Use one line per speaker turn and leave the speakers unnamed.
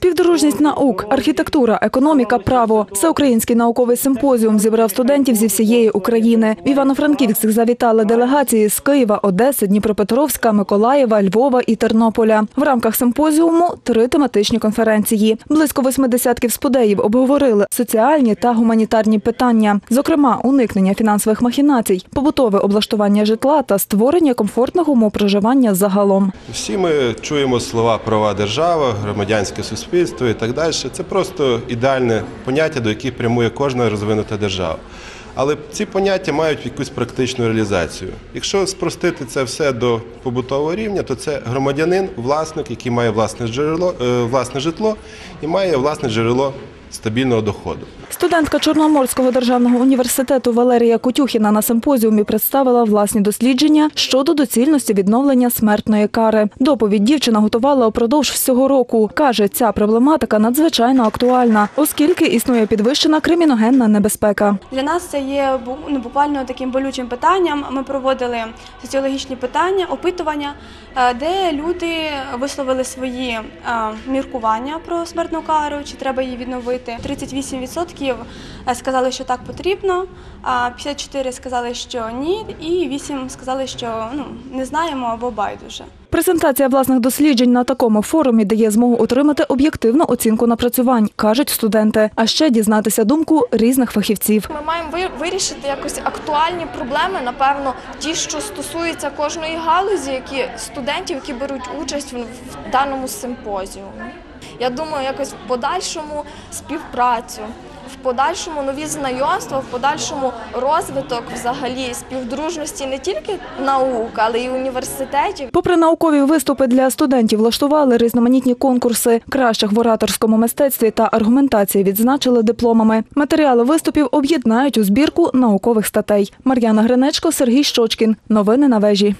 Співдружність наук, архітектура, економіка, право. Всеукраїнський науковий симпозіум зібрав студентів зі всієї України. В Івано-Франківськ завітали делегації з Києва, Одеси, Дніпропетровська, Миколаєва, Львова і Тернополя. В рамках симпозіуму три тематичні конференції. Близько восьми десятків спудеїв обговорили соціальні та гуманітарні питання, зокрема, уникнення фінансових махінацій, побутове облаштування житла та створення комфортного умов проживання загалом.
Всі ми чуємо слова права держава, громадянське суспільство і так далі. Це просто ідеальне поняття, до яких прямує кожна розвинута держава. Але ці поняття мають якусь практичну реалізацію. Якщо спростити це все до побутового рівня, то це громадянин, власник, який має власне джерело, е, власне житло і має власне джерело стабільного доходу.
Студентка Чорноморського державного університету Валерія Кутюхіна на симпозіумі представила власні дослідження щодо доцільності відновлення смертної кари. Доповідь дівчина готувала упродовж всього року. Каже, ця проблематика надзвичайно актуальна, оскільки існує підвищена криміногенна небезпека.
Для нас це є ну, буквально таким болючим питанням. Ми проводили соціологічні питання, опитування, е, де люди висловили свої е, міркування про смертну кару, чи треба її відновити. 38% сказали, що так потрібно, а 54% сказали, що ні, і 8% сказали, що ну, не знаємо або байдуже.
Презентація власних досліджень на такому форумі дає змогу отримати об'єктивну оцінку напрацювань, кажуть студенти, а ще дізнатися думку різних фахівців.
Ми маємо ви- вирішити якось актуальні проблеми, напевно, ті, що стосуються кожної галузі, які студентів, які беруть участь в даному симпозіумі. Я думаю, якось в подальшому співпрацю, в подальшому нові знайомства, в подальшому розвиток взагалі співдружності не тільки наук, але й університетів.
Попри наукові виступи для студентів, влаштували різноманітні конкурси. Кращих в ораторському мистецтві та аргументації відзначили дипломами. Матеріали виступів об'єднають у збірку наукових статей. Мар'яна Гринечко, Сергій Щочкін. Новини на вежі.